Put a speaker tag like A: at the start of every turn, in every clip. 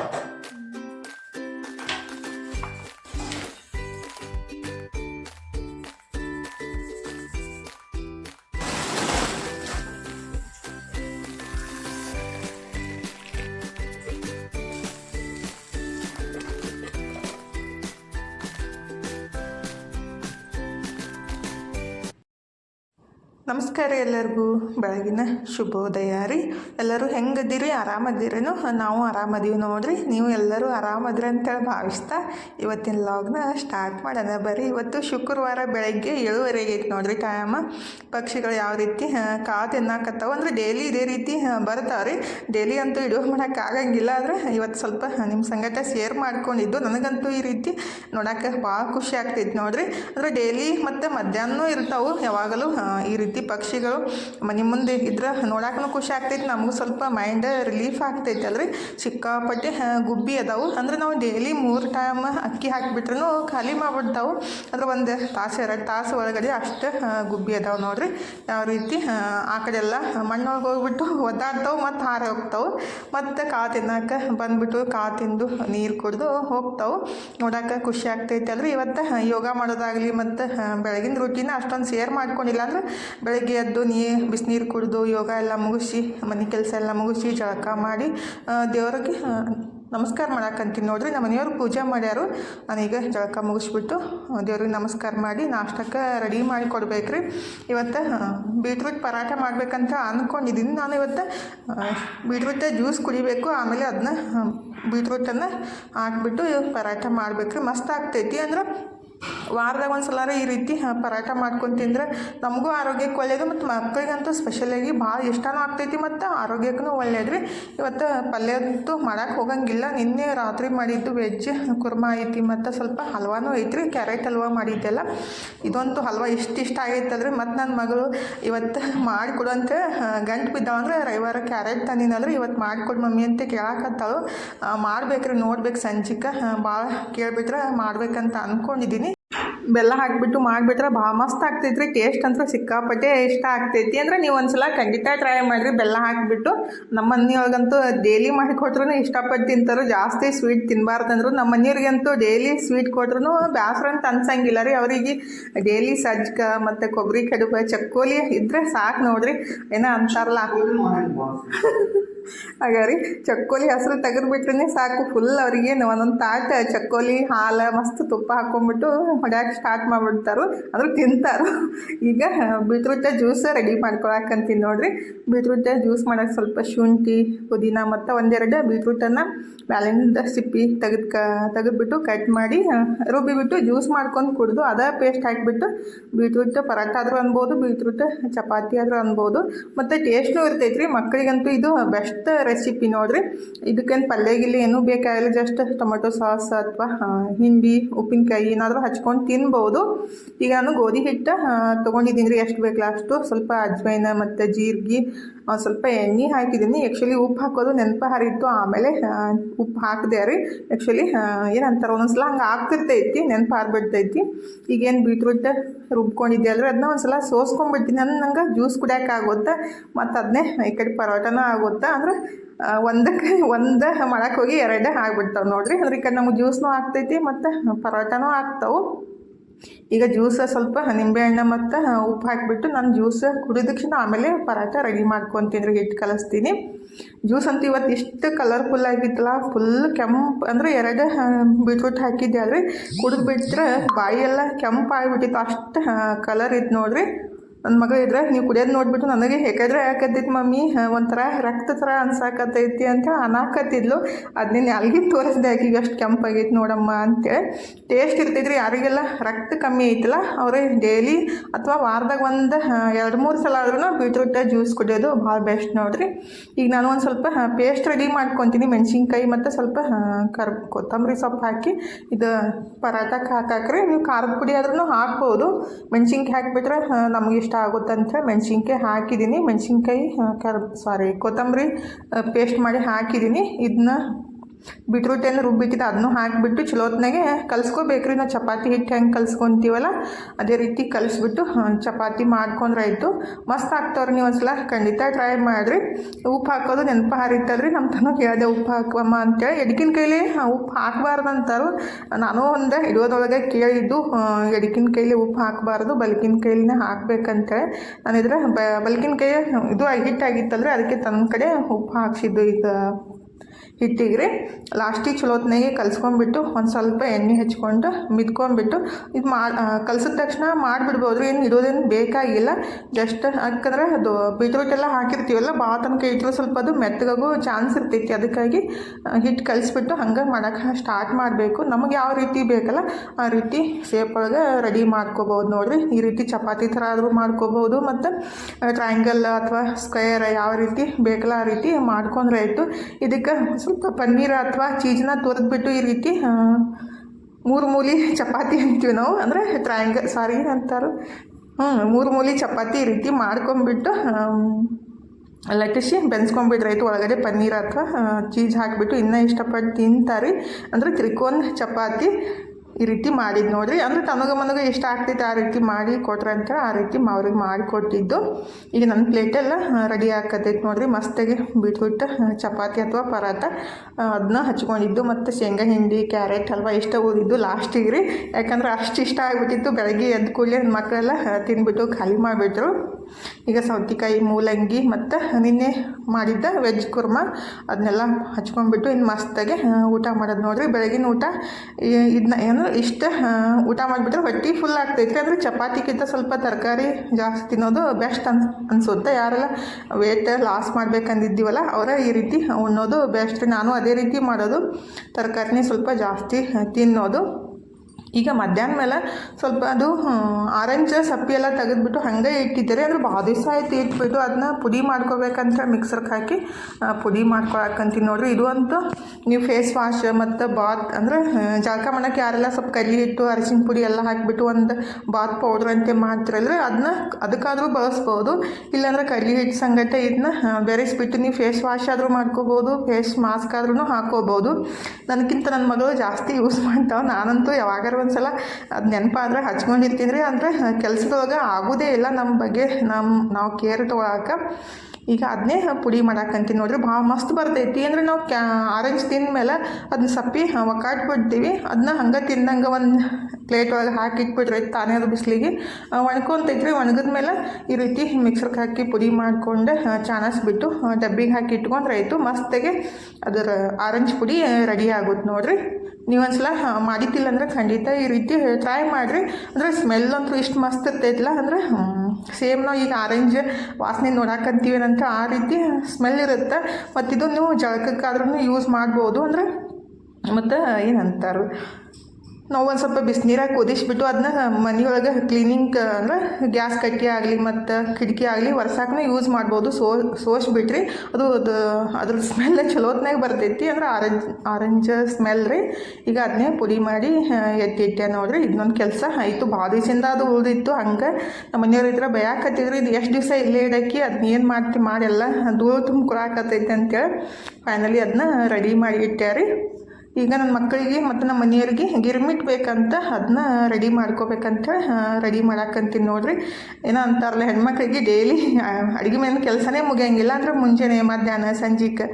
A: Thank you. ನಮಸ್ಕಾರ ಎಲ್ಲರಿಗೂ. ಬೆಳಗಿನ ಶುಭೋದಯ ರೀ. ಎಲ್ಲರೂ ಹೆಂಗದಿರಿ ಆರಾಮದಿರೇನು ನಾವು ಆರಾಮದೀವಿ ನೋಡ್ರಿ. ನೀವು ಎಲ್ಲರೂ ಆರಾಮದ್ರಿ ಅಂತೇಳಿ ಭಾವಿಸ್ತಾ ಇವತ್ತಿನ ಲಾಗ್ನ ಸ್ಟಾರ್ಟ್ ಮಾಡೋಣ. ಬರ್ರಿ ಇವತ್ತು ಶುಕ್ರವಾರ ಬೆಳಗ್ಗೆ ಏಳುವರೆಗೆ ಐತೆ ನೋಡ್ರಿ ಟೈಮ ಪಕ್ಷಿಗಳು ಯಾವ ರೀತಿ ಕಾ ತಿನ್ನಾಕತ್ತಾವ? ಅಂದ್ರೆ ಡೈಲಿ ಇದೇ ರೀತಿ ಬರ್ತಾವೆ ರೀ. ಡೈಲಿ ಅಂತೂ ಇಡೋ ಮಾಡೋಕ್ಕಾಗಂಗಿಲ್ಲ ಆದ್ರೆ ಇವತ್ತು ಸ್ವಲ್ಪ ನಿಮ್ಮ ಸಂಗಟ ಶೇರ್ ಮಾಡ್ಕೊಂಡಿದ್ದು. ನನಗಂತೂ ಈ ರೀತಿ ನೋಡೋಕೆ ಭಾಳ ಖುಷಿ ಆಗ್ತೈತೆ ನೋಡ್ರಿ. ಅಂದರೆ ಡೈಲಿ ಮತ್ತು ಮಧ್ಯಾಹ್ನ ಇರ್ತಾವೆ. ಯಾವಾಗಲೂ ಈ ರೀತಿ ಪಕ್ಷಿಗಳು ಮನೆ ಮುಂದೆ ಇದ್ರೆ ನೋಡಕ್ಕೂ ಖುಷಿ ಆಗ್ತೈತಿ ನಮಗೂ ಸ್ವಲ್ಪ ಮೈಂಡ್ ರಿಲೀಫ್ ಆಗ್ತೈತಿ ಅಲ್ರಿ. ಸಿಕ್ಕಾಪಟ್ಟೆ ಗುಬ್ಬಿ ಅದಾವು. ಅಂದ್ರೆ ನಾವು ಡೈಲಿ ಮೂರು ಟೈಮ್ ಅಕ್ಕಿ ಹಾಕಿಬಿಟ್ರೂ ಖಾಲಿ ಮಾಡಿಬಿಡ್ತಾವೆ. ಅಂದ್ರೆ ಒಂದು ತಾಸು ಎರಡು ತಾಸು ಒಳಗಡೆ ಅಷ್ಟು ಗುಬ್ಬಿ ಅದಾವೆ ನೋಡ್ರಿ. ಯಾವ ರೀತಿ ಆ, ಕಡೆ ಎಲ್ಲ ಮಣ್ಣೊಳಗೆ ಹೋಗ್ಬಿಟ್ಟು ಒದ್ದಾಡ್ತಾವೆ ಮತ್ತು ಹಾರಿ ಹೋಗ್ತಾವೆ. ಮತ್ತು ಕಾ ತಿನ್ನಕ್ಕೆ ಬಂದ್ಬಿಟ್ಟು ಕಾ ತಿಂದು ನೀರು ಕುಡಿದು ಹೋಗ್ತಾವೆ. ನೋಡಕ್ಕೆ ಖುಷಿ ಆಗ್ತೈತೆ ಅಲ್ರಿ. ಇವತ್ತು ಯೋಗ ಮಾಡೋದಾಗಲಿ ಮತ್ತು ಬೆಳಗಿನ ರೂಟೀನ್ ಅಷ್ಟೊಂದು ಶೇರ್ ಮಾಡ್ಕೊಂಡಿಲ್ಲ ಅಂದ್ರೆ ಬೆಳಗ್ಗೆ ಎದ್ದು ನೀ ಬಿಸಿನೀರು ಕುಡಿದು ಯೋಗ ಎಲ್ಲ ಮುಗಿಸಿ ಮನೆ ಕೆಲಸ ಎಲ್ಲ ಮುಗಿಸಿ ಜಳಕ ಮಾಡಿ ದೇವರಿಗೆ ನಮಸ್ಕಾರ ಮಾಡಕ್ಕಂತೀನಿ ನೋಡ್ರಿ ನಮ್ಮ ಮನೆಯವ್ರು ಪೂಜೆ ಮಾಡ್ಯಾರು. ನನಗೆ ಜಳಕ ಮುಗಿಸ್ಬಿಟ್ಟು ದೇವ್ರಿಗೆ ನಮಸ್ಕಾರ ಮಾಡಿ ನಾಷ್ಟಕ್ಕೆ ರೆಡಿ ಮಾಡಿ ಕೊಡ್ಬೇಕ್ರಿ. ಇವತ್ತು ಆ, ಬೀಟ್ರೂಟ್ ಪರಾಟ ಮಾಡ್ಬೇಕಂತ ಅಂದ್ಕೊಂಡಿದ್ದೀನಿ ನಾನು ಇವತ್ತು ಬೀಟ್ರೂಟ ಜ್ಯೂಸ್ ಕುಡಿಬೇಕು. ಆಮೇಲೆ ಅದನ್ನ ಬೀಟ್ರೂಟನ್ನು ಹಾಕ್ಬಿಟ್ಟು ಪರಾಟ ಮಾಡ್ಬೇಕ್ರಿ. ಮಸ್ತ್ ಆಗ್ತೈತಿ ಅಂದ್ರೆ ವಾರದಾಗ ಒಂದು ಸಲ ಈ ರೀತಿ ಪರಾಟ ಮಾಡ್ಕೊಂಡು ತಿಂದರೆ ನಮಗೂ ಆರೋಗ್ಯಕ್ಕೆ ಒಳ್ಳೆಯದು ಮತ್ತು ಮಕ್ಕಳಿಗಂತೂ ಸ್ಪೆಷಲಾಗಿ ಭಾಳ ಇಷ್ಟನೂ ಆಗ್ತೈತಿ ಮತ್ತು ಆರೋಗ್ಯಕ್ಕೂ ಒಳ್ಳೆಯದು ರೀ ಇವತ್ತು ಪಲ್ಯ ಅಂತೂ ಮಾಡಕ್ಕೆ ಹೋಗಂಗಿಲ್ಲ, ನಿನ್ನೆ ರಾತ್ರಿ ಮಾಡಿದ್ದು ವೆಜ್ ಕುರ್ಮಾ ಐತಿ ಮತ್ತು ಸ್ವಲ್ಪ ಹಲ್ವಾನೂ ಐತ್ರಿ, ಕ್ಯಾರೆಟ್ ಹಲ್ವಾ ಮಾಡಿದ್ದೆಲ್ಲ. ಇದಂತೂ ಹಲ್ವಾ ಇಷ್ಟು ಇಷ್ಟ ಆಗೈತಲ್ರಿ. ಮತ್ತು ನನ್ನ ಮಗಳು ಇವತ್ತು ಮಾಡಿಕೊಡು ಅಂತ ಗಂಟು ಬಿದ್ದಾವ ಅಂದ್ರೆ ರವಿವಾರ ಕ್ಯಾರೆಟ್ ತಂದಿನಲ್ರಿ. ಇವತ್ತು ಮಾಡಿಕೊಡು ಮಮ್ಮಿ ಅಂತ ಕೇಳಾಕತ್ತಾಳು. ಮಾಡ್ಬೇಕ್ರಿ, ನೋಡ್ಬೇಕು ಸಂಜಿಕ ಭಾಳ ಕೇಳ್ಬಿಟ್ರೆ ಮಾಡ್ಬೇಕಂತ ಅಂದ್ಕೊಂಡಿದ್ದೀನಿ ಬೆಲ್ಲ ಹಾಕಿಬಿಟ್ಟು ಮಾಡಿಬಿಟ್ರೆ ಭಾಳ ಮಸ್ತ್ ಆಗ್ತೈತ್ರಿ. ಟೇಸ್ಟ್ ಅಂತ ಸಿಕ್ಕಾಪಟ್ಟೆ ಇಷ್ಟ ಆಗ್ತೈತಿ. ಅಂದ್ರೆ ನೀವು ಒಂದ್ಸಲ ಖಂಡಿತ ಟ್ರೈ ಮಾಡಿರಿ. ಬೆಲ್ಲ ಹಾಕಿಬಿಟ್ಟು ನಮ್ಮ ಮನೆಯೊಳಗಂತೂ ಡೈಲಿ ಮಾಡಿ ಕೊಟ್ರೂ ಇಷ್ಟಪಟ್ಟು ತಿಂತಾರೆ. ಜಾಸ್ತಿ ಸ್ವೀಟ್ ತಿನ್ನಬಾರ್ದಂದ್ರು ನಮ್ಮ ಮನೆಯವ್ರಿಗಂತೂ ಡೈಲಿ ಸ್ವೀಟ್ ಕೊಟ್ರು ಬ್ಯಾಸ್ರ ಅಂತ ಅನ್ಸಂಗಿಲ್ಲ ರೀ. ಅವರಿಗೆ ಡೈಲಿ ಸಜ್ಕ ಮತ್ತು ಕೊಬ್ಬರಿ ಕಡುಬು ಚಕ್ಕೋಲಿ ಇದ್ರೆ ಸಾಕು ನೋಡ್ರಿ. ಏನೋ ಅಂತಾರಲ್ಲ ಹಾಗಾರಿ ಚಕ್ಕೋಲಿ ಹಸಿರು ತೆಗೆದ್ಬಿಟ್ರೆ ಸಾಕು. ಫುಲ್ ಅವ್ರಿಗೆ ಒಂದೊಂದು ತಾಟ, ಚಕ್ಕೋಲಿ, ಹಾಲು, ಮಸ್ತ್ ತುಪ್ಪ ಹಾಕೊಂಡ್ಬಿಟ್ಟು ಹೊಡ್ಯಾಕೆ ಸ್ಟಾರ್ಟ್ ಮಾಡಿಬಿಡ್ತಾರು. ಅಂದ್ರೆ ತಿಂತಾರು. ಈಗ ಬೀಟ್ರೂಟ ಜ್ಯೂಸ್ ರೆಡಿ ಮಾಡ್ಕೊಳಕಂತೀನಿ ನೋಡ್ರಿ. ಬೀಟ್ರೂಟ ಜ್ಯೂಸ್ ಮಾಡೋಕೆ ಸ್ವಲ್ಪ ಶುಂಠಿ, ಪುದೀನ ಮತ್ತು ಒಂದೆರಡು ಬೀಟ್ರೂಟನ್ನು ಮ್ಯಾಲಿಂದ ಸಿಪ್ಪಿ ತೆಗೆದು ಕ, ತೆಗೆದ್ಬಿಟ್ಟು ಕಟ್ ಮಾಡಿ ರುಬ್ಬಿಬಿಟ್ಟು ಜ್ಯೂಸ್ ಮಾಡ್ಕೊಂಡು ಕುಡಿದು ಅದೇ ಪೇಸ್ಟ್ ಹಾಕಿಬಿಟ್ಟು ಬೀಟ್ರೂಟ್ ಪರಾಟ ಆದರೂ ಅನ್ಬೋದು, ಬೀಟ್ರೂಟ್ ಚಪಾತಿ ಆದರೂ ಅನ್ಬೋದು. ಮತ್ತು ಟೇಸ್ಟ್ನೂ ಇರ್ತೈತೆ ರೀ ಮಕ್ಕಳಿಗಂತೂ ಇದು ಬೆಸ್ಟ್ ರೆಸಿಪಿ ನೋಡಿರಿ. ಇದಕ್ಕೇನು ಪಲ್ಯ ಗಿಲ್ಲೆ ಏನೂ ಬೇಕಾಗಿಲ್ಲ. ಜಸ್ಟ್ ಟೊಮೊಟೊ ಸಾಸ್ ಅಥವಾ ಹಿಂಡಿ, ಉಪ್ಪಿನಕಾಯಿ ಏನಾದರೂ ಹಚ್ಕೊಂಡು ತಿನ್ಬೋದು. ಈಗ ನಾನು ಗೋಧಿ ಹಿಟ್ಟು ತೊಗೊಂಡಿದ್ದೀನಿ ರೀ. ಎಷ್ಟು ಬೇಕಲ್ಲ ಅಷ್ಟು ಸ್ವಲ್ಪ ಅಜ್ವೈನ ಮತ್ತು ಜೀರಿಗೆ ಸ್ವಲ್ಪ ಎಣ್ಣೆ ಹಾಕಿದ್ದೀನಿ. ಆ್ಯಕ್ಚುಲಿ ಉಪ್ಪು ಹಾಕೋದು ನೆನಪು ಹರಿತು ಆಮೇಲೆ ಉಪ್ಪು ಹಾಕಿದೆ ರೀ. ಆ್ಯಕ್ಚುಲಿ ಏನಂತಾರೆ ಒಂದೊಂದ್ಸಲ ಹಂಗೆ ಆಗ್ತಿರ್ತೈತಿ ನೆನಪು ಹಾರ್ಬಿಡ್ತೈತಿ ಈಗೇನು ಬೀಟ್ರೂಟ್ ರುಬ್ಕೊಂಡಿದ್ದೆ ಅಲ್ರಿ? ಅದನ್ನ ಒಂದ್ಸಲ ಸೋಸ್ಕೊಂಡ್ಬಿಡ್ತೀನಿ ಅಂದ್ರೆ ನಂಗೆ ಜ್ಯೂಸ್ ಕುಡಿಯೋಕ್ಕಾಗುತ್ತೆ ಮತ್ತು ಅದನ್ನೇ ಈ ಕಡೆ ಪರೋಟನೂ ಆಗುತ್ತೆ? ಅಂದ್ರೆ ಒಂದಕ್ಕೆ ಒಂದು ಮಳಕ್ಕೆ ಹೋಗಿ ಎರಡೇ ಆಗ್ಬಿಡ್ತಾವೆ ನೋಡಿರಿ. ಅಂದ್ರೆ ಈ ಕಡೆ ನಮ್ಗೆ ಜ್ಯೂಸ್ನೂ ಆಗ್ತೈತಿ, ಮತ್ತು ಪರೋಟನೂ ಆಗ್ತಾವೆ. ಈಗ ಜ್ಯೂಸ ಸ್ವಲ್ಪ ನಿಂಬೆ ಹಣ್ಣು ಮತ್ತು ಉಪ್ಪು ಹಾಕಿಬಿಟ್ಟು ನಾನು ಜ್ಯೂಸ್ ಕುಡಿದಕ್ಷಣ ಆಮೇಲೆ ಪರಾಟ ರೆಡಿ ಮಾಡ್ಕೊತೀನಿ ಹಿಟ್ಟು ಕಲಿಸ್ತೀನಿ. ಜ್ಯೂಸ್ ಅಂತ ಇವತ್ತು ಇಷ್ಟು ಕಲರ್ಫುಲ್ ಆಗಿತ್ತಲ್ಲ ಫುಲ್ ಕೆಂಪು ಅಂದರೆ ಎರಡು ಬೀಟ್ರೂಟ್ ಹಾಕಿದ್ದೆ ಅಲ್ರಿ. ಕುಡಿದ್ಬಿಟ್ರೆ ಬಾಯಿಯೆಲ್ಲ ಕೆಂಪು ಆಗಿಬಿಟ್ಟಿತ್ತು, ಅಷ್ಟು ಕಲರ್ ಇತ್ತು ನೋಡ್ರಿ. ನನ್ನ ಮಗ ಇದ್ರೆ ನೀವು ಕುಡಿಯೋದು ನೋಡಿಬಿಟ್ಟು ನನಗೆ ಹೇಗಾದ್ರೆ ಯಾಕದ್ದಿತ್ತು ಮಮ್ಮಿ? ಒಂಥರ ರಕ್ತ ಥರ ಅನ್ಸಾಕತ್ತೈತಿ ಅಂತ ಅನ್ನಾಕತ್ತಿದ್ಲು ಅದನ್ನ ಅಲ್ಲಿಗೆ ತೋರಿಸ್ದೆ ಆಕಿಗೆ ಅಷ್ಟು ಕೆಂಪಾಗೈತಿ ನೋಡಮ್ಮ ಅಂತೇಳಿ. ಟೇಸ್ಟ್ ಇರ್ತೈತ್ರಿ ಯಾರಿಗೆಲ್ಲ ರಕ್ತ ಕಮ್ಮಿ ಐತಲ್ಲ, ಅವರೇ ಡೈಲಿ ಅಥವಾ ವಾರದಾಗ ಒಂದು ಎರಡು, ಮೂರು ಸಲ ಆದ್ರೂ ಬೀಟ್ರೂಟ ಜ್ಯೂಸ್ ಕುಡಿಯೋದು ಭಾಳ ಬೆಸ್ಟ್ ನೋಡ್ರಿ. ಈಗ ನಾನು ಒಂದು ಸ್ವಲ್ಪ ಪೇಸ್ಟ್ ರೆಡಿ ಮಾಡ್ಕೊತೀನಿ ಮೆಣಸಿನ್ಕಾಯಿ ಮತ್ತು ಸ್ವಲ್ಪ ಕರ್, ಕೊತ್ತಂಬರಿ ಸೊಪ್ಪು ಹಾಕಿ ಇದು ಪರಾಟಕ್ಕೆ ಹಾಕಾಕ್ರಿ ನೀವು ಖಾರದ ಪುಡಿ ಆದ್ರೂ ಹಾಕ್ಬೋದು. ಮೆಣಸಿನ್ಕಾಯಿ ಹಾಕಿಬಿಟ್ರೆ ನಮಗೆ ಇಷ್ಟ ಆಗುತ್ತೆ ಅಂತ ಮೆಣಸಿನ್ಕಾಯಿ ಹಾಕಿದ್ದೀನಿ. ಮೆಣಸಿನ್ಕಾಯಿ ಕರ್ ಸಾರಿ ಕೊತ್ತಂಬರಿ ಪೇಸ್ಟ್ ಮಾಡಿ ಹಾಕಿದ್ದೀನಿ. ಇದನ್ನ ಬೀಟ್ರೂಟ್ ಏನು ರುಬ್ಬಿಟ್ಟಿದ್ದು ಅದನ್ನು ಹಾಕಿಬಿಟ್ಟು ಚಲೋತ್ನಾಗೆ ಕಲಿಸ್ಕೋಬೇಕ್ರಿ ನಾವು ಚಪಾತಿ ಹಿಟ್ಟು ಹೆಂಗೆ ಕಲಿಸ್ಕೊತೀವಲ್ಲ? ಅದೇ ರೀತಿ ಕಲಿಸ್ಬಿಟ್ಟು ಚಪಾತಿ ಮಾಡ್ಕೊಂಡ್ರೆ ಆಯಿತು ಮಸ್ತ್ ಆಗ್ತಾವ್ರಿ ನೀವು ಒಂದ್ಸಲ. ಖಂಡಿತ ಟ್ರೈ ಮಾಡಿರಿ. ಉಪ್ಪು ಹಾಕೋದು ನೆನಪು ಹಾರಿತ್ತಲ್ರಿ ನಮ್ಮ ತನಕ ಹೇಳಿದೆ ಉಪ್ಪು ಹಾಕುವಮ್ಮ ಅಂತೇಳಿ. ಎಡ್ಕಿನ ಕೈಲಿ ಉಪ್ಪು ಹಾಕಬಾರ್ದು ಅಂತಾರು ನಾನು ಒಂದು ಇಡೋದೊಳಗೆ ಕೇಳಿದ್ದು ಎಡ್ಕಿನ ಕೈಲಿ ಉಪ್ಪು ಹಾಕಬಾರ್ದು, ಬಲ್ಕಿನ ಕೈಲಿನೇ ಹಾಕ್ಬೇಕಂತೇಳಿ. ನಾನು ಇದ್ರೆ ಬಲ್ಕಿನ ಕೈ ಇದು ಹಿಟ್ಟಾಗಿತ್ತಲ್ರಿ ಅದಕ್ಕೆ ತನ್ನ ಕಡೆ ಉಪ್ಪು ಹಾಕ್ಸಿದ್ದು ಈಗ. ಹಿಟ್ಟಿಗೆ ರೀ ಲಾಸ್ಟಿಗೆ ಚಲೋತ್ನಾಗೆ ಕಲ್ಸ್ಕೊಂಡ್ಬಿಟ್ಟು ಒಂದು ಸ್ವಲ್ಪ ಎಣ್ಣೆ ಹಚ್ಕೊಂಡು ಮಿದ್ಕೊಂಡ್ಬಿಟ್ಟು ಇದು ಮಾ ಕಲ್ಸಿದ ತಕ್ಷಣ ಮಾಡಿಬಿಡ್ಬೋದು ಏನು ಇಡೋದೇನು ಬೇಕಾಗಿಲ್ಲ. ಜಸ್ಟ್ ಯಾಕಂದ್ರೆ ಅದು ಬೀಟ್ರೂಟ್ ಎಲ್ಲ ಹಾಕಿರ್ತೀವಲ್ಲ ಭಾಳ ತನಕ ಇಟ್ಟರೆ ಸ್ವಲ್ಪ ಅದು ಮೆತ್ತಗಾಗೋ ಚಾನ್ಸ್ ಇರ್ತೈತಿ. ಅದಕ್ಕಾಗಿ ಹಿಟ್ಟು ಕಲಿಸ್ಬಿಟ್ಟು ಹಂಗೆ ಮಾಡೋಕೆ ಸ್ಟಾರ್ಟ್ ಮಾಡಬೇಕು. ನಮಗೆ ಯಾವ ರೀತಿ ಬೇಕಲ್ಲ, ಆ ರೀತಿ ಶೇಪ್ ಒಳಗೆ ರೆಡಿ ಮಾಡ್ಕೋಬೋದು ನೋಡಿರಿ. ಈ ರೀತಿ ಚಪಾತಿ ಥರ ಆದರೂ ಮಾಡ್ಕೋಬೋದು. ಮತ್ತು ಟ್ರಯಾಂಗಲ್ ಅಥವಾ ಸ್ಕ್ವೇರ್ ಯಾವ ರೀತಿ ಬೇಕಲ್ಲ ಆ ರೀತಿ ಮಾಡ್ಕೊಂಡ್ರೆ ಆಯಿತು. ಇದಕ್ಕೆ ಸ್ವಲ್ಪ ಪನ್ನೀರ್ ಅಥವಾ ಚೀಸ್ನ ತುರಿದ್ಬಿಟ್ಟು ಈ ರೀತಿ ಮೂರು ಮೂಲಿ ಚಪಾತಿ ಅಂತೀವಿ ನಾವು, ಅಂದರೆ ಟ್ರಯಾಂಗಲ್ ಸಾರಿ ಅಂತಾರೆ ಹ್ಞೂ ಮೂರು ಮೂಲಿ ಚಪಾತಿ ಈ ರೀತಿ ಮಾಡ್ಕೊಂಬಿಟ್ಟು ಲಟ್ಟಿಸಿ ಬೆನ್ಸ್ಕೊಂಬಿಟ್ರೆ ಆಯಿತು ಒಳಗಡೆ ಪನ್ನೀರ್ ಅಥವಾ ಚೀಸ್ ಹಾಕಿಬಿಟ್ಟು ಇನ್ನೂ ಇಷ್ಟಪಟ್ಟು ತಿಂತಾರೆ. ಅಂದರೆ ತ್ರಿಕೋನ್ ಚಪಾತಿ ಈ ರೀತಿ ಮಾಡಿದ್ದು ನೋಡಿರಿ. ಅಂದರೆ ತನಗ ಮನಗ ಎಷ್ಟು ಆಗ್ತೈತೆ ಆ ರೀತಿ ಮಾಡಿ ಕೊಟ್ರೆ ಅಂತ ಆ ರೀತಿ ಅವ್ರಿಗೆ ಮಾಡಿಕೊಟ್ಟಿದ್ದು ಈಗ ನನ್ನ ಪ್ಲೇಟೆಲ್ಲ ರೆಡಿ ಆಗತ್ತೈತೆ ನೋಡಿರಿ. ಮಸ್ತಾಗಿ ಬಿಟ್ಬಿಟ್ಟು ಚಪಾತಿ ಅಥವಾ ಪರಾಟ ಅದನ್ನ ಹಚ್ಕೊಂಡಿದ್ದು. ಮತ್ತು ಶೇಂಗಾ ಹಿಂಡಿ, ಕ್ಯಾರೆಟ್ ಹಲ್ವಾ ಇಷ್ಟ ಓದಿದ್ದು ಲಾಸ್ಟಿಗೆ ರೀ. ಯಾಕಂದ್ರೆ ಅಷ್ಟು ಇಷ್ಟ ಆಗಿಬಿಟ್ಟಿತ್ತು. ಬೆಳಗ್ಗೆ ಎದ್ದು ಕೂಡಲೇ ಮಕ್ಕಳೆಲ್ಲ ತಿಂದ್ಬಿಟ್ಟು ಖಾಲಿ ಮಾಡಿಬಿಟ್ರು. ಈಗ ಸೌತೆಕಾಯಿ, ಮೂಲಂಗಿ ಮತ್ತು ನಿನ್ನೆ ಮಾಡಿದ್ದ ವೆಜ್ ಕುರ್ಮ. ಅದನ್ನೆಲ್ಲ ಹಚ್ಕೊಂಡ್ಬಿಟ್ಟು ಇನ್ನು ಮಸ್ತಾಗೆ ಊಟ ಮಾಡೋದು ನೋಡಿರಿ. ಬೆಳಗಿನ ಊಟ ಇದನ್ನ ಏನು, ಇಷ್ಟ ಊಟ ಮಾಡಿಬಿಟ್ರೆ ಹೊಟ್ಟೆ ಫುಲ್ ಆಗ್ತೈತ್ರಿ. ಅಂದರೆ ಚಪಾತಿಗಿಂತ ಸ್ವಲ್ಪ ತರಕಾರಿ ಜಾಸ್ತಿ ತಿನ್ನೋದು ಬೆಸ್ಟ್ ಅನ್ಸ್, ಅನಿಸುತ್ತೆ. ಯಾರೆಲ್ಲ ವೇಟ್ ಲಾಸ್ ಮಾಡ್ಬೇಕಂದಿದ್ದೀವಲ್ಲ, ಅವರ ಈ ರೀತಿ ಉಣ್ಣೋದು ಬೆಸ್ಟ್ ನಾನು ಅದೇ ರೀತಿ ಮಾಡೋದು. ತರಕಾರಿನೇ ಸ್ವಲ್ಪ ಜಾಸ್ತಿ ತಿನ್ನೋದು. ಈಗ ಮಧ್ಯಾಹ್ನ ಮೇಲೆ ಸ್ವಲ್ಪ ಅದು ಆರೆಂಜ್ ಸಪ್ಪಿ ಎಲ್ಲ ತೆಗೆದ್ಬಿಟ್ಟು ಹಂಗೆ ಇಟ್ಟಿದ್ದಾರೆ. ಅಂದ್ರೆ ಭಾಳ ದಿವಸ ಆಯ್ತು ಇಟ್ಬಿಟ್ಟು ಅದನ್ನ ಪುಡಿ ಮಾಡ್ಕೋಬೇಕಂತ ಮಿಕ್ಸರ್ಗೆ ಹಾಕಿ ಪುಡಿ ಮಾಡ್ಕೊಳಕಂತೀನಿ ನೋಡಿರಿ. ಇದು ಅಂತೂ ನೀವು ಫೇಸ್ ವಾಶ್ ಮತ್ತು ಬಾತ್ ಅಂದರೆ ಜಳಕ ಮಾಡೋಕ್ಕೆ ಯಾರೆಲ್ಲ ಸ್ವಲ್ಪ ಕರಿ ಹಿಟ್ಟು ಅರಿಶಿನ ಪುಡಿ ಎಲ್ಲ ಹಾಕಿಬಿಟ್ಟು ಒಂದು ಬಾತ್ ಪೌಡ್ರ್ ಅಂತ ಮಾಡ್ತಿರಲ್ರಿ ಅದನ್ನ ಅದಕ್ಕಾದರೂ ಬಳಸ್ಬೋದು. ಇಲ್ಲಾಂದ್ರೆ ಕಲ್ಲಿ ಹಿಟ್ಟು ಸಂಗಟ ಇದನ್ನ ಬೆರೆಸ್ಬಿಟ್ಟು ನೀವು ಫೇಸ್ ವಾಶ್ ಆದರೂ ಮಾಡ್ಕೋಬೋದು ಫೇಸ್ ಮಾಸ್ಕ್ ಆದ್ರೂ ಹಾಕೋಬೋದು ನನಗಿಂತ ನನ್ನ ಮಗಳು ಜಾಸ್ತಿ ಯೂಸ್ ಮಾಡ್ತಾವೆ ನಾನಂತೂ ಯಾವಾಗಾರು ಒಂದು ಸಲ ಅದು ನೆನಪಾದ್ರೆ ಹಚ್ಕೊಂಡಿರ್ತೀನಿ ರೀ ಅಂದರೆ ಕೆಲ್ಸದೊಳಗೆ ಆಗೋದೇ ಇಲ್ಲ ನಮ್ಮ ಬಗ್ಗೆ. ನಮ್ಮ ನಾವು ಕೇರ್ ತೊಗೊಳಕ್ಕೆ ಈಗ ಅದನ್ನೇ ಪುಡಿ ಮಾಡಾಕಂತೀನಿ ನೋಡ್ರಿ, ಭಾಳ ಮಸ್ತ್ ಬರ್ತೈತಿ. ಅಂದರೆ ನಾವು ಕ್ಯಾ ಆರೆಂಜ್ ತಿಂದಮೇಲೆ ಅದನ್ನ ಸಪ್ಪಿ ಒಕ್ಕಾಟ್ಬಿಡ್ತೀವಿ ಅದನ್ನ ಹಂಗೆ ತಿಂದಂಗೆ ಒಂದು ಪ್ಲೇಟ್ ಒಳಗೆ ಹಾಕಿ ಇಟ್ಬಿಟ್ರೆ ತಾನೇ ಅದು ಬಿಸಿಲಿಗೆ. ಒಣ್ಕೊತೈತ್ರಿ ಒಣಗಿದ ಮೇಲೆ ಈ ರೀತಿ ಮಿಕ್ಸರ್ಗೆ ಹಾಕಿ ಪುಡಿ ಮಾಡಿಕೊಂಡು ಚಾಣಸ್ಬಿಟ್ಟು ಡಬ್ಬಿಗೆ ಹಾಕಿ ಇಟ್ಕೊಂಡ್ರೆ ಆಯಿತು ಮಸ್ತಾಗೆ ಅದರ ಆರೆಂಜ್ ಪುಡಿ ರೆಡಿ ಆಗುತ್ತೆ ನೋಡಿರಿ. ನೀವು ಒಂದ್ಸಲ ಮಾಡಿದ್ದಿಲ್ಲ ಅಂದ್ರೆ ಖಂಡಿತ ಈ ರೀತಿ ಟ್ರೈ ಮಾಡಿರಿ. ಅಂದರೆ ಸ್ಮೆಲ್ ಅಂತೂ ಇಷ್ಟು ಮಸ್ತ್ ಇರ್ತೈತಿಲ್ಲ ಅಂದರೆ ಸೇಮ್ ನಾವು ಈಗ ಆರೆಂಜ್ ವಾಸನೆ ನೋಡಾಕಂತೀವೇನಂತ ಆ ರೀತಿ ಸ್ಮೆಲ್ ಇರುತ್ತೆ. ಮತ್ತು ಇದು ನೀವು ಜಳಕಕ್ಕಾದ್ರೂ ಯೂಸ್ ಮಾಡ್ಬೋದು. ಅಂದರೆ ಮತ್ತು ಏನಂತಾರೆ? ನಾವು ಒಂದು ಸ್ವಲ್ಪ ಬಿಸಿನೀರಾಗಿ ಕುದಿಸ್ಬಿಟ್ಟು ಅದನ್ನ ಮನೆಯೊಳಗೆ ಕ್ಲೀನಿಂಗ್ ಅಂದ್ರೆ ಗ್ಯಾಸ್ ಕಟ್ಟಿ ಆಗಲಿ ಮತ್ತು ಕಿಟಕಿ ಆಗಲಿ ಒರ್ಸಾಕೂ ಯೂಸ್ ಮಾಡ್ಬೋದು. ಸೋ, ಸೋಸ್ಬಿಟ್ರಿ. ಅದು ಅದು, ಅದ್ರ ಸ್ಮೆಲ್ ಚಲೋತ್ನಾಗ ಬರ್ತೈತಿ. ಅಂದ್ರೆ ಆರೆಂಜ್ ಆರೆಂಜ್ ಸ್ಮೆಲ್ ರೀ. ಈಗ ಅದನ್ನೇ ಪುಡಿ ಮಾಡಿ ಎತ್ತಿಟ್ಟೆ ನೋಡ್ರಿ. ಇದನ್ನೊಂದು ಕೆಲಸ ಆಯಿತು. ಭಾಳ ದಿವಸದಿಂದ ಅದು ಉಳಿದಿತ್ತು. ಹಂಗೆ ನಮ್ಮ ಮನೆಯವ್ರ ಇದ್ರೆ ಭಯಾಕತ್ತಿದ್ರು ಇದು ಎಷ್ಟು ದಿವಸ ಇಲ್ಲೇ ಇಡಕ್ಕೆ ಅದನ್ನ ಏನು ಮಾಡ್ತಿ, ಮಾಡೆಲ್ಲ ಧೂಳು ತುಂಬ ಕುರಾಕತ್ತೈತೆ ಅಂತೇಳಿ ಫೈನಲಿ ಅದನ್ನ ರೆಡಿ ಮಾಡಿ ಇಟ್ಟ್ಯಾರಿ ಈಗ ನನ್ನ ಮಕ್ಕಳಿಗೆ ಮತ್ತು ನಮ್ಮ ಮನೆಯವ್ರಿಗೆ ಗಿರ್ಮಿಟ್ ಬೇಕಂತ ಅದನ್ನ ರೆಡಿ ಮಾಡ್ಕೋಬೇಕಂತ ರೆಡಿ ಮಾಡಾಕಂತೀನಿ ನೋಡ್ರಿ. ಏನೋ ಅಂತಾರಲ್ಲ, ಹೆಣ್ಮಕ್ಳಿಗೆ ಡೈಲಿ ಅಡುಗೆ ಮೇಲೆ ಕೆಲಸನೇ ಮುಗಿಯಂಗಿಲ್ಲ ಅಂದ್ರೆ ಮುಂಜಾನೆ ಮಧ್ಯಾಹ್ನ ಸಂಜೆಗೆ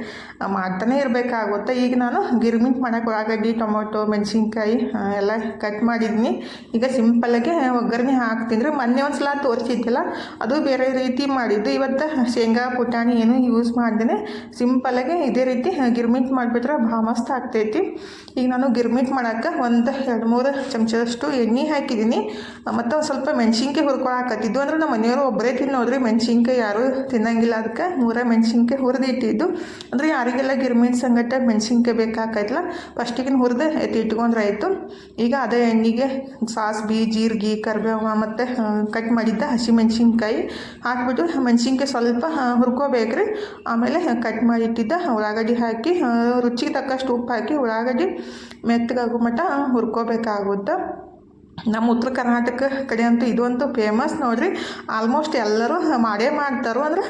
A: ಮಾಡ್ತಾನೆ ಇರಬೇಕಾಗುತ್ತೆ. ಈಗ ನಾನು ಗಿರ್ಮಿಟ್ ಮಾಡೋಕೆ ಉಳ್ಳಾಗಡ್ಡಿ ಟೊಮೊಟೊ, ಮೆಣಸಿನ್ಕಾಯಿ ಎಲ್ಲ ಕಟ್ ಮಾಡಿದ್ನಿ. ಈಗ ಸಿಂಪಲ್ಲಾಗೆ ಒಗ್ಗರಣೆ ಹಾಕ್ತಿದ್ರೆ ಮೊನ್ನೆ ಒಂದು ಸಲ ತೋರಿಸಿದ್ದಿಲ್ಲ, ಅದು ಬೇರೆ ರೀತಿ ಮಾಡಿದ್ದು. ಇವತ್ತು ಶೇಂಗಾ, ಪುಟಾಣಿ ಏನು ಯೂಸ್ ಮಾಡ್ದೇ ಸಿಂಪಲ್ಲಾಗೆ ಇದೇ ರೀತಿ ಗಿರ್ಮಿಟ್ ಮಾಡಿಬಿಟ್ರೆ ಭಾಳ ಮಸ್ತ್ ಆಗ್ತೈತಿ. ಈಗ ನಾನು ಗಿರ್ಮಿಟ್ ಮಾಡೋಕ್ಕೆ ಒಂದು ಎರಡು ಮೂರು ಚಮಚದಷ್ಟು ಎಣ್ಣೆ ಹಾಕಿದ್ದೀನಿ ಮತ್ತು ಒಂದು ಸ್ವಲ್ಪ ಮೆಣ್ಸಿನ್ಕಾಯಿ ಹುರ್ಕೊಳಕತ್ತಿದ್ದು ಅಂದ್ರೆ ನಮ್ಮ ಮನೆಯವರು ಒಬ್ಬರೇ ತಿನ್ನೋದ್ರಿ, ಮೆಣಸಿನ್ಕಾಯಿ ಯಾರು ತಿನ್ನಂಗಿಲ್ಲ. ಅದಕ್ಕೆ ಮೂರ ಮೆಣಸಿನ್ಕಾಯಿ ಹುರಿದಿಟ್ಟಿದ್ದು ಅಂದರೆ ಯಾರಿಗೆಲ್ಲ ಗಿರ್ಮಿಟ್ ಸಂಗಟ ಮೆಣಸಿನ್ಕಾಯಿ ಬೇಕಾಕೈತಲ್ಲ ಫಸ್ಟಿಗೆ ಹುರಿದು ಎತ್ತಿ ಇಟ್ಕೊಂಡ್ರೆ ಆಯಿತು ಈಗ ಅದೇ ಎಣ್ಣೆಗೆ ಸಾಸ್ಬಿ, ಜೀರಿಗೆ ಕರಿಬೇವ ಮತ್ತು ಕಟ್ ಮಾಡಿದ್ದ ಹಸಿ ಮೆಣಸಿನ್ಕಾಯಿ ಹಾಕ್ಬಿಟ್ಟು ಮೆಣಸಿನ್ಕಾಯಿ ಸ್ವಲ್ಪ ಹುರ್ಕೋಬೇಕ್ರಿ. ಆಮೇಲೆ ಕಟ್ ಮಾಡಿಟ್ಟಿದ್ದ ಉಳ್ಳಾಗಡ್ಡಿ ಹಾಕಿ ರುಚಿಗೆ ತಕ್ಕಷ್ಟು ಉಪ್ಪು ಹಾಕಿ ಉಳ್ಳಾಗಡ್ಡಿ ಮೆತ್ತಗಾಗೋ ಮಟ್ಟ ಹುರ್ಕೋಬೇಕಾಗುತ್ತೆ. ನಮ್ಮ ಉತ್ತರ ಕರ್ನಾಟಕ ಕಡೆ ಅಂತೂ ಇದು ಅಂತೂ ಫೇಮಸ್ ನೋಡಿರಿ. ಆಲ್ಮೋಸ್ಟ್ ಎಲ್ಲರೂ ಮಾಡೇ ಮಾಡ್ತಾರೋ ಅಂದ್ರೆ